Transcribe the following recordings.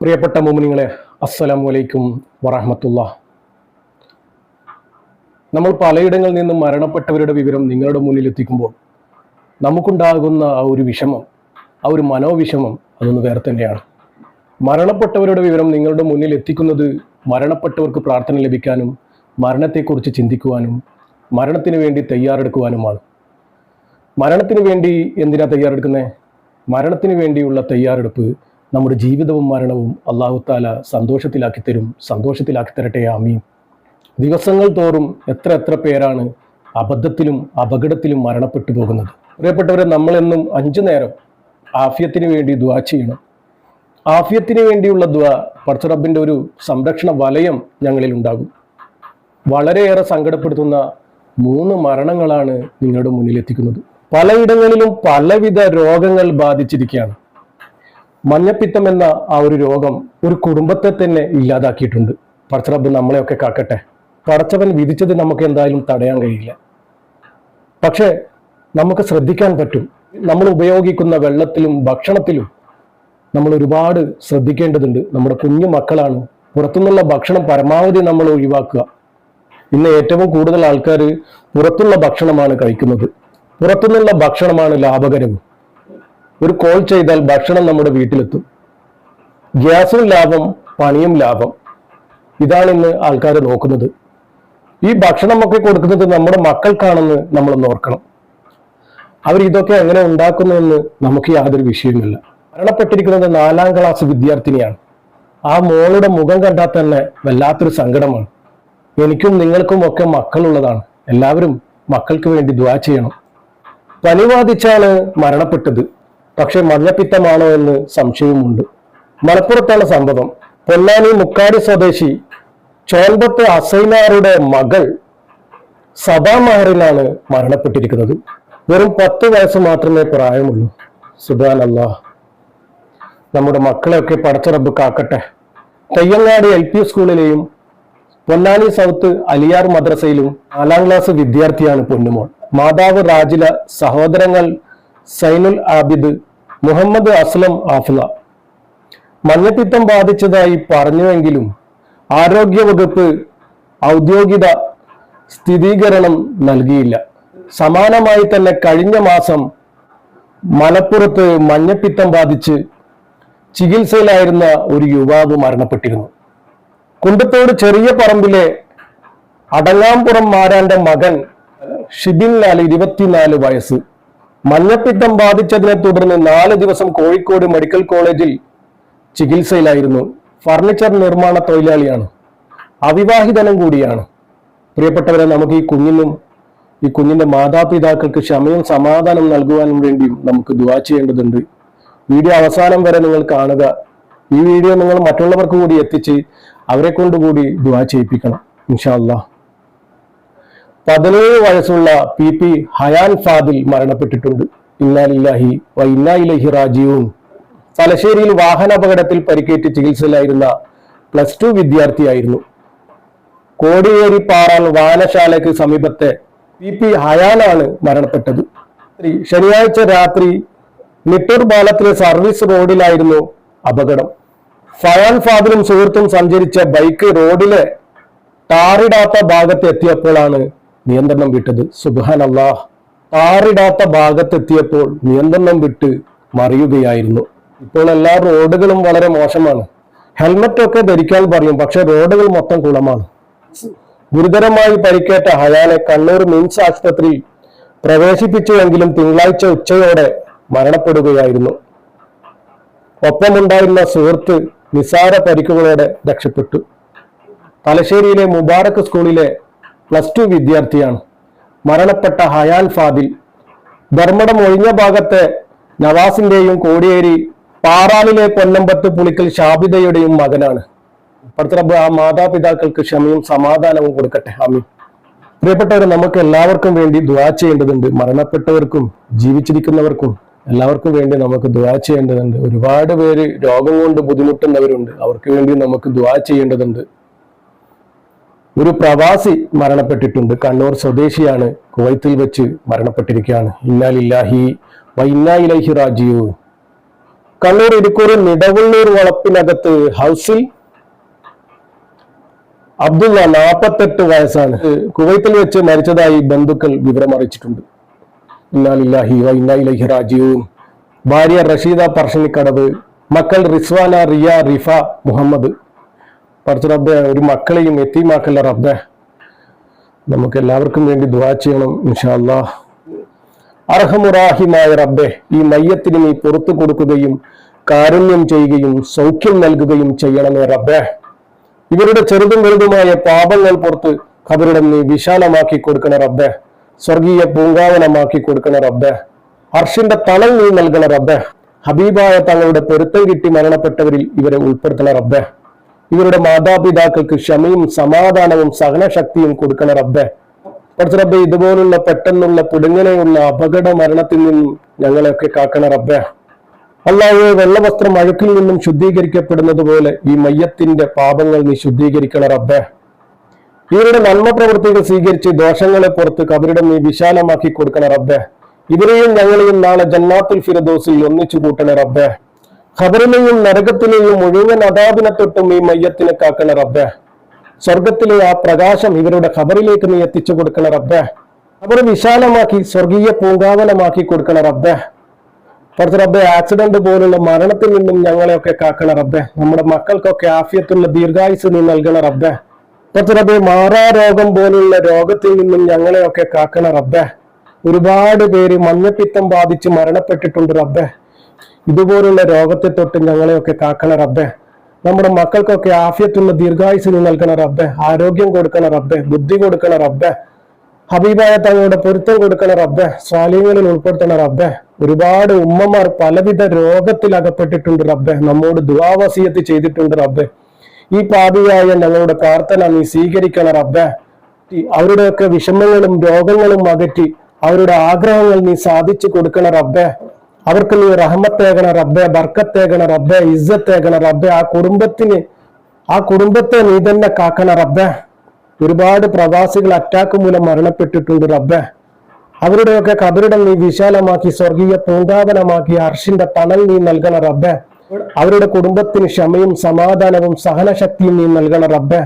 പ്രിയപ്പെട്ട മോമിനിങ്ങളെ അസ്സലാം വലൈക്കും വറഹമത്തുള്ള നമ്മൾ പലയിടങ്ങളിൽ നിന്നും മരണപ്പെട്ടവരുടെ വിവരം നിങ്ങളുടെ മുന്നിൽ എത്തിക്കുമ്പോൾ നമുക്കുണ്ടാകുന്ന ആ ഒരു വിഷമം ആ ഒരു മനോവിഷമം അതൊന്ന് വേറെ തന്നെയാണ്. മരണപ്പെട്ടവരുടെ വിവരം നിങ്ങളുടെ മുന്നിൽ എത്തിക്കുന്നത് മരണപ്പെട്ടവർക്ക് പ്രാർത്ഥന ലഭിക്കാനും മരണത്തെക്കുറിച്ച് ചിന്തിക്കുവാനും മരണത്തിന് വേണ്ടി തയ്യാറെടുക്കുവാനുമാണ്. മരണത്തിന് വേണ്ടി എന്തിനാ തയ്യാറെടുക്കുന്നത് മരണത്തിന് വേണ്ടിയുള്ള തയ്യാറെടുപ്പ് നമ്മുടെ ജീവിതവും മരണവും അള്ളാഹു താല സന്തോഷത്തിലാക്കി തരും. സന്തോഷത്തിലാക്കി തരട്ടെ ആമീൻ. ദിവസങ്ങൾ തോറും എത്ര എത്ര പേരാണ് അബദ്ധത്തിലും അപകടത്തിലും മരണപ്പെട്ടു പോകുന്നത്. പ്രിയപ്പെട്ടവരെ നമ്മളെന്നും അഞ്ചു നേരം ആഫ്യത്തിന് വേണ്ടി ദ്വാ ചെയ്യണം. ആഫ്യത്തിന് വേണ്ടിയുള്ള ദ്വാ പർച്ചറബിന്റെ ഒരു സംരക്ഷണ വലയം ഞങ്ങളിൽ ഉണ്ടാകും. വളരെയേറെ സങ്കടപ്പെടുത്തുന്ന മൂന്ന് മരണങ്ങളാണ് നിങ്ങളുടെ മുന്നിലെത്തിക്കുന്നത്. പലയിടങ്ങളിലും പലവിധ രോഗങ്ങൾ ബാധിച്ചിരിക്കുകയാണ്. മഞ്ഞപ്പിത്തം എന്ന ആ ഒരു രോഗം ഒരു കുടുംബത്തെ തന്നെ ഇല്ലാതാക്കിയിട്ടുണ്ട്. പടച്ചറബ് നമ്മളെയൊക്കെ കാക്കട്ടെ. പടച്ചവൻ വിധിച്ചത് നമുക്ക് എന്തായാലും തടയാൻ കഴിയില്ല. പക്ഷേ നമുക്ക് ശ്രദ്ധിക്കാൻ പറ്റും. നമ്മൾ ഉപയോഗിക്കുന്ന വെള്ളത്തിലും ഭക്ഷണത്തിലും നമ്മൾ ഒരുപാട് ശ്രദ്ധിക്കേണ്ടതുണ്ട്. നമ്മുടെ കുഞ്ഞു മക്കളാണ്. പുറത്തുനിന്നുള്ള ഭക്ഷണം പരമാവധി നമ്മൾ ഒഴിവാക്കുക. ഇന്ന് ഏറ്റവും കൂടുതൽ ആൾക്കാർ പുറത്തുള്ള ഭക്ഷണമാണ് കഴിക്കുന്നത്. പുറത്തുനിന്നുള്ള ഭക്ഷണമാണ് ലാഭകരവും. ഒരു കോൾ ചെയ്താൽ ഭക്ഷണം നമ്മുടെ വീട്ടിലെത്തും. ഗ്യാസും ലാഭം പണിയും ലാഭം. ഇതാണ് ഇന്ന് ആൾക്കാർ നോക്കുന്നത്. ഈ ഭക്ഷണമൊക്കെ കൊടുക്കുന്നത് നമ്മുടെ മക്കൾക്കാണെന്ന് നമ്മൾ ഓർക്കണം. അവർ ഇതൊക്കെ എങ്ങനെ ഉണ്ടാക്കുന്നുവെന്ന് നമുക്ക് യാതൊരു വിഷയവുമില്ല. മരണപ്പെട്ടിരിക്കുന്നത് നാലാം ക്ലാസ് വിദ്യാർത്ഥിനിയാണ്. ആ മോളുടെ മുഖം കണ്ടാൽ തന്നെ വല്ലാത്തൊരു സങ്കടമാണ്. എനിക്കും നിങ്ങൾക്കും ഒക്കെ മക്കളുള്ളതാണ്. എല്ലാവരും മക്കൾക്ക് വേണ്ടി ദ്വാ ചെയ്യണം. പനി ബാധിച്ചാണ് മരണപ്പെട്ടത്. പക്ഷെ മഞ്ഞപ്പിത്തമാണോ എന്ന് സംശയമുണ്ട്. മലപ്പുറത്താണ് സംഭവം. പൊന്നാനി മുക്കാടി സ്വദേശി ചോൻപത്ത് അസൈനാറുടെ മകൾ സഭാ മഹറിലാണ് മരണപ്പെട്ടിരിക്കുന്നത്. വെറും പത്ത് വയസ്സ് മാത്രമേ പ്രായമുള്ളൂ. സുബാൻ അല്ലാ നമ്മുടെ മക്കളെയൊക്കെ പടച്ചറബ് കാക്കട്ടെ. തെയ്യങ്ങാട് എൽ പി സ്കൂളിലെയും പൊന്നാനി സൗത്ത് അലിയാർ മദ്രസയിലും നാലാം ക്ലാസ് വിദ്യാർത്ഥിയാണ് പൊന്നുമോൾ. മാതാവ് റാജില സഹോദരങ്ങൾ സൈനുൽ ആബിദ് മുഹമ്മദ് അസ്ലം ആഫ്ല. മഞ്ഞപ്പിത്തം ബാധിച്ചതായി പറഞ്ഞുവെങ്കിലും ആരോഗ്യവകുപ്പ് ഔദ്യോഗിക സ്ഥിരീകരണം നൽകിയില്ല. സമാനമായി തന്നെ കഴിഞ്ഞ മാസം മലപ്പുറത്ത് മഞ്ഞപ്പിത്തം ബാധിച്ച് ചികിത്സയിലായിരുന്ന ഒരു യുവാവ് മരണപ്പെട്ടിരുന്നു. കുണ്ടത്തോട് ചെറിയ പറമ്പിലെ അടങ്ങാമ്പുറം മാരാന്റെ മകൻ ഷിബിൻ ലാൽ ഇരുപത്തിനാല് വയസ്സ്. മഞ്ഞപ്പിത്തം ബാധിച്ചതിനെ തുടർന്ന് നാല് ദിവസം കോഴിക്കോട് മെഡിക്കൽ കോളേജിൽ ചികിത്സയിലായിരുന്നു. ഫർണിച്ചർ നിർമ്മാണ തൊഴിലാളിയാണ്. അവിവാഹിതനും കൂടിയാണ്. പ്രിയപ്പെട്ടവരെ നമുക്ക് ഈ കുഞ്ഞിനും ഈ കുഞ്ഞിന്റെ മാതാപിതാക്കൾക്ക് ക്ഷമയും സമാധാനം നൽകുവാനും വേണ്ടിയും നമുക്ക് ദുവാ ചെയ്യേണ്ടതുണ്ട്. വീഡിയോ അവസാനം വരെ നിങ്ങൾ കാണുക. ഈ വീഡിയോ നിങ്ങൾ മറ്റുള്ളവർക്ക് കൂടി എത്തിച്ച് അവരെ കൊണ്ടുകൂടി ദുവാ ചെയ്യിപ്പിക്കണം. ഇൻഷാ അല്ലാ പതിനേഴ് വയസ്സുള്ള പി പി ഹയാൻ ഫാദിൽ മരണപ്പെട്ടിട്ടുണ്ട്. ഇന്നാലില്ലാഹി വ ഇന്നാ ഇലഹി റാജിയൂൻ തലശ്ശേരിയിൽ വാഹനാപകടത്തിൽ പരിക്കേറ്റ് ചികിത്സയിലായിരുന്ന പ്ലസ് ടു വിദ്യാർത്ഥിയായിരുന്നു. കോടിയേരി പാറാൻ വായനശാലയ്ക്ക് സമീപത്തെ പി പി ഹയാനാണ് മരണപ്പെട്ടത്. ശനിയാഴ്ച രാത്രി നിട്ടൂർ പാലത്തിലെ സർവീസ് റോഡിലായിരുന്നു അപകടം. ഫയാൻ ഫാദിലും സുഹൃത്തും സഞ്ചരിച്ച ബൈക്ക് റോഡിലെ ടാറിടാത്ത ഭാഗത്ത് എത്തിയപ്പോഴാണ് നിയന്ത്രണം വിട്ടത്. സുബാൻ അള്ളാഹ് പാറിടാത്ത ഭാഗത്തെത്തിയപ്പോൾ നിയന്ത്രണം വിട്ട് മറിയുകയായിരുന്നു. ഇപ്പോൾ എല്ലാ റോഡുകളും വളരെ മോശമാണ്. ഹെൽമറ്റ് ഒക്കെ ധരിക്കാൻ പറയും പക്ഷെ റോഡുകൾ മൊത്തം കുളമാണ്. ഗുരുതരമായി പരിക്കേറ്റ ഹയാനെ കണ്ണൂർ മിംസ് ആശുപത്രിയിൽ പ്രവേശിപ്പിച്ചുവെങ്കിലും തിങ്കളാഴ്ച ഉച്ചയോടെ മരണപ്പെടുകയായിരുന്നു. ഒപ്പമുണ്ടായിരുന്ന സുഹൃത്ത് നിസാര പരിക്കുകളോടെ രക്ഷപ്പെട്ടു. തലശ്ശേരിയിലെ മുബാറക് സ്കൂളിലെ പ്ലസ് ടു വിദ്യാർത്ഥിയാണ്. മരണപ്പെട്ട ഹയാൽ ഫാദിൽ. ധർമ്മടം ഒഴിഞ്ഞ ഭാഗത്തെ നവാസിന്റെയും കോടിയേരി പാറാലിലെ കൊല്ലമ്പത്ത് പുളിക്കൽ ഷാബിദയുടെയും മകനാണ്. പടത്തറബ് ആ മാതാപിതാക്കൾക്ക് ക്ഷമയും സമാധാനവും കൊടുക്കട്ടെ. ആമീൻ. പ്രിയപ്പെട്ടവർ നമുക്ക് എല്ലാവർക്കും വേണ്ടി ദ്വാ ചെയ്യേണ്ടതുണ്ട്. മരണപ്പെട്ടവർക്കും ജീവിച്ചിരിക്കുന്നവർക്കും എല്ലാവർക്കും വേണ്ടി നമുക്ക് ദ്വാ ചെയ്യേണ്ടതുണ്ട്. ഒരുപാട് പേര് രോഗം കൊണ്ട് ബുദ്ധിമുട്ടുന്നവരുണ്ട്. അവർക്ക് വേണ്ടി നമുക്ക് ദ്വാ ചെയ്യേണ്ടതുണ്ട്. ഒരു പ്രവാസി മരണപ്പെട്ടിട്ടുണ്ട്. കണ്ണൂർ സ്വദേശിയാണ്. കുവൈത്തിൽ വെച്ച് മരണപ്പെട്ടിരിക്കുകയാണ്. ഇന്നാലില്ലാഹി വൈനായിലഹി റാജിയു കണ്ണൂർ ഇരിക്കൂർ നിടവള്ളൂർ വളപ്പിനകത്ത് ഹൗസിൽ അബ്ദുള്ള നാൽപ്പത്തെട്ട് വയസ്സാണ്. കുവൈത്തിൽ വെച്ച് മരിച്ചതായി ബന്ധുക്കൾ വിവരം അറിയിച്ചിട്ടുണ്ട്. ഇന്നാലില്ലാഹി വൈനായിലഹി റാജിഊൻ. ഭാര്യ റഷീദ പറശ്ശിനിക്കടവ് മക്കൾ റിസ്വാന റിയ റിഫ മുഹമ്മദ് പഠിച്ച റബ്ബെ ഒരു മക്കളെയും എത്തിമാക്കല്ല റബ്ബെ. നമുക്ക് എല്ലാവർക്കും വേണ്ടി ദുവാ ചെയ്യണം ഇൻഷാല്ല അർഹമുറാഹിമായ റബ്ബെ ഈ മയ്യത്തിന് നീ പുറത്തു കൊടുക്കുകയും കാരുണ്യം ചെയ്യുകയും സൗഖ്യം നൽകുകയും ചെയ്യണമേ റബ്ബെ. ഇവരുടെ ചെറുതും വലുതുമായ പാപങ്ങൾ പുറത്ത് ഖബറിടം നീ വിശാലമാക്കി കൊടുക്കണ റബ്ബെ. സ്വർഗീയ പൂങ്കാവനമാക്കി കൊടുക്കണ റബ്ബെ. അർഷിന്റെ തണൽ നീ നൽകണ റബ്ബെ. ഹബീബായ തങ്ങളുടെ പൊരുത്തം കിട്ടി മരണപ്പെട്ടവരിൽ ഇവരെ ഉൾപ്പെടുത്തണ റബ്ബെ. ഇവരുടെ മാതാപിതാക്കൾക്ക് ക്ഷമയും സമാധാനവും സഹനശക്തിയും കൊടുക്കണ റബ്ബെ. റബ്ബെ ഇതുപോലുള്ള പെട്ടെന്നുള്ള പുടുങ്ങനെയുള്ള അപകട മരണത്തിൽ നിന്നും ഞങ്ങളെയൊക്കെ കാക്കണ റബ്ബെ. അല്ലാതെ വെള്ളവസ്ത്രം അഴുക്കിൽ നിന്നും ശുദ്ധീകരിക്കപ്പെടുന്നത് പോലെ ഈ മയ്യത്തിന്റെ പാപങ്ങൾ നീ ശുദ്ധീകരിക്കണ റബ്ബെ. ഇവരുടെ നന്മ പ്രവൃത്തികൾ സ്വീകരിച്ച് ദോഷങ്ങളെ പുറത്ത് കബറിടം നീ വിശാലമാക്കി കൊടുക്കണ റബ്ബെ. ഇവരെയും ഞങ്ങളെയും നാളെ ജന്നാത്തുൽ ഫിറദോസിൽ ഒന്നിച്ചു കൂട്ടണ റബ്ബെ. ഖബറിലെയും നരകത്തിലെയും മുഴുവൻ അതാപിനെ തൊട്ടും ഈ മയ്യത്തിനെ കാക്കണ റബ്ബെ. സ്വർഗത്തിലെ ആ പ്രകാശം ഇവരുടെ ഖബറിലേക്ക് നീ എത്തിച്ചു കൊടുക്കണ റബ്ബെ. ഖബർ വിശാലമാക്കി സ്വർഗീയ പൂങ്കാവനമാക്കി കൊടുക്കണ റബ്ബെ. കുറച്ച് റബ്ബെ ആക്സിഡന്റ് പോലുള്ള മരണത്തിൽ നിന്നും ഞങ്ങളെയൊക്കെ കാക്കണ റബ്ബെ. നമ്മുടെ മക്കൾക്കൊക്കെ ആഫിയത്തുള്ള ദീർഘായുസ് നീ നൽകണ റബ്ബെ. കുറച്ച് റബ്ബെ മാറാ രോഗം പോലുള്ള രോഗത്തിൽ നിന്നും ഞങ്ങളെയൊക്കെ കാക്കണ റബ്ബെ. ഒരുപാട് പേര് മഞ്ഞപ്പിത്തം ബാധിച്ച് മരണപ്പെട്ടിട്ടുണ്ട് റബ്ബെ. ഇതുപോലുള്ള രോഗത്തെ തൊട്ട് ഞങ്ങളെയൊക്കെ കാക്കണ റബ്ബേ. നമ്മുടെ മക്കൾക്കൊക്കെ ആഫിയത്തുള്ള ദീർഘായുസ് നീ നൽകണ റബ്ബെ. ആരോഗ്യം കൊടുക്കണ റബ്ബെ. ബുദ്ധി കൊടുക്കണ റബ്ബെ. ഹബീബായ തങ്ങളുടെ പൊരുത്തം കൊടുക്കണ റബ്ബെ. സ്വാലീങ്ങളിൽ ഉൾപ്പെടുത്തണ റബ്ബെ. ഒരുപാട് ഉമ്മമാർ പലവിധ രോഗത്തിൽ അകപ്പെട്ടിട്ടുണ്ട് റബ്ബെ. നമ്മോട് ദുവാവസീയത്ത് ചെയ്തിട്ടുണ്ട് റബ്ബെ. ഈ പാപിയായ ഞങ്ങളുടെ പ്രാർത്ഥന നീ സ്വീകരിക്കണ റബ്ബെ. അവരുടെയൊക്കെ വിഷമങ്ങളും രോഗങ്ങളും അകറ്റി അവരുടെ ആഗ്രഹങ്ങൾ നീ സാധിച്ചു കൊടുക്കണ റബ്ബെ. അവർക്ക് നീ റഹമത്തേകണ റബ്ബെ ബർക്കത്തേകണ റബ്ബെ ഇസ്സത്തേകണ റബ്ബെ ആ കുടുംബത്തിന് ആ കുടുംബത്തെ നീ തന്നെ കാക്കണ റബ്ബെ. ഒരുപാട് പ്രവാസികൾ അറ്റാക്ക് മൂലം മരണപ്പെട്ടിട്ടുണ്ട് റബ്ബെ. അവരുടെയൊക്കെ കബറിടം നീ വിശാലമാക്കി സ്വർഗീയ പൂങ്കാവനമാക്കി അർഷിന്റെ തണൽ നീ നൽകണ റബ്ബെ. അവരുടെ കുടുംബത്തിന് ക്ഷമയും സമാധാനവും സഹനശക്തിയും നീ നൽകണ റബ്ബെ.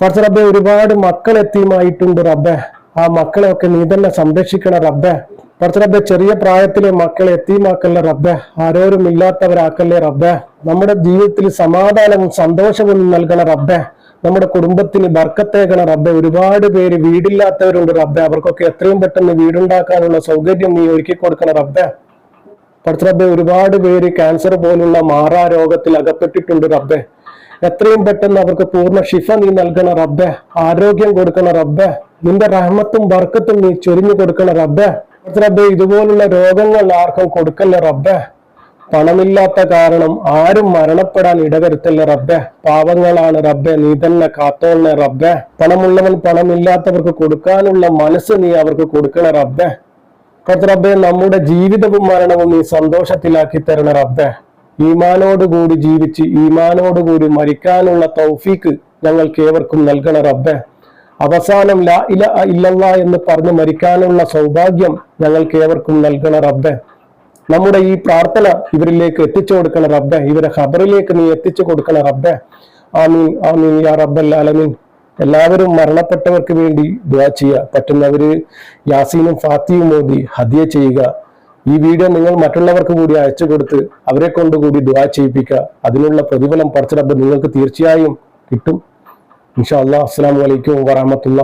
പറച്ച റബ്ബെ ഒരുപാട് മക്കൾ എത്തിയുമായിട്ടുണ്ട് റബ്ബെ. ആ മക്കളെയൊക്കെ നീ തന്നെ സംരക്ഷിക്കണ റബ്ബെ. റബ്ബെ ചെറിയ പ്രായത്തിലെ മക്കളെ എത്തിമാക്കല്ലേ റബ്ബെ ആരോരും ഇല്ലാത്തവരാക്കല്ലേ റബ്ബെ. നമ്മുടെ ജീവിതത്തിൽ സമാധാനവും സന്തോഷവും നൽകണ റബ്ബെ. നമ്മുടെ കുടുംബത്തിന് ബർക്കത്തേക്കണ റബ്ബെ. ഒരുപാട് പേര് വീടില്ലാത്തവരുണ്ട് റബ്ബെ. അവർക്കൊക്കെ എത്രയും പെട്ടെന്ന് വീടുണ്ടാക്കാനുള്ള സൗകര്യം നീ ഒരുക്കി കൊടുക്കണ റബ്ബെ. റബ്ബെ ഒരുപാട് പേര് ക്യാൻസർ പോലുള്ള മാറാ രോഗത്തിൽ അകപ്പെട്ടിട്ടുണ്ട് റബ്ബെ. എത്രയും പെട്ടെന്ന് അവർക്ക് പൂർണ ഷിഫ നീ നൽകണ റബ്ബെ. ആരോഗ്യം കൊടുക്കണ റബ്ബെ. നിന്റെ റഹ്മത്തും ബർക്കത്തും നീ ചൊരിഞ്ഞു കൊടുക്കണ റബ്ബെ. റബ്ബെ ഇതുപോലുള്ള രോഗങ്ങൾ ആർക്കും കൊടുക്കല്ല റബ്ബെ? പണമില്ലാത്ത കാരണം ആരും മരണപ്പെടാൻ ഇടവരുത്തല്ല റബ്ബെ? പാവങ്ങളാണ് റബ്ബെ നീ തന്നെ കാത്തോളെ റബ്ബെ. പണമുള്ളവൻ പണമില്ലാത്തവർക്ക് കൊടുക്കാനുള്ള മനസ്സ് നീ അവർക്ക് കൊടുക്കണ റബ്ബെ. റബ്ബെ നമ്മുടെ ജീവിതവും മരണവും നീ സന്തോഷത്തിലാക്കി തരണ റബ്ബെ. ഈമാനോടുകൂടി ജീവിച്ച് ഈമാനോടുകൂടി മരിക്കാനുള്ള തൗഫീക്ക് ഞങ്ങൾക്ക് ഏവർക്കും നൽകണ റബ്ബെ. അവസാനം ലാ ഇല ഇല്ലല്ല എന്ന് പറഞ്ഞ് മരിക്കാനുള്ള സൗഭാഗ്യം ഞങ്ങൾക്ക് ഏവർക്കും നൽകണ റബ്ബെ. നമ്മുടെ ഈ പ്രാർത്ഥന ഇവരിലേക്ക് എത്തിച്ചു കൊടുക്കണ റബ്ബെ. ഇവരെ ഖബറിലേക്ക് നീ എത്തിച്ചു കൊടുക്കണ റബ്ബെ. ആമീൻ ആമീൻ യാ റബ്ബൽ ആലമീൻ. എല്ലാവരും മരണപ്പെട്ടവർക്ക് വേണ്ടി ദുവാ ചെയ്യുക. പറ്റുന്നവര് യാസീനും ഫാത്തിയും മോദി ഹദിയ ചെയ്യുക. ഈ വീഡിയോ നിങ്ങൾ മറ്റുള്ളവർക്ക് കൂടി അയച്ചു കൊടുത്ത് അവരെ കൊണ്ടുകൂടി ദുആ ചെയ്യിപ്പിക്കുക. അതിനുള്ള പ്രതിഫലം പറിച്ച റബ്ബ് നിങ്ങൾക്ക് തീർച്ചയായും കിട്ടും. ഇൻഷാ അല്ലാ അസ്സലാമു അലൈക്കും വറഹമത്തുള്ള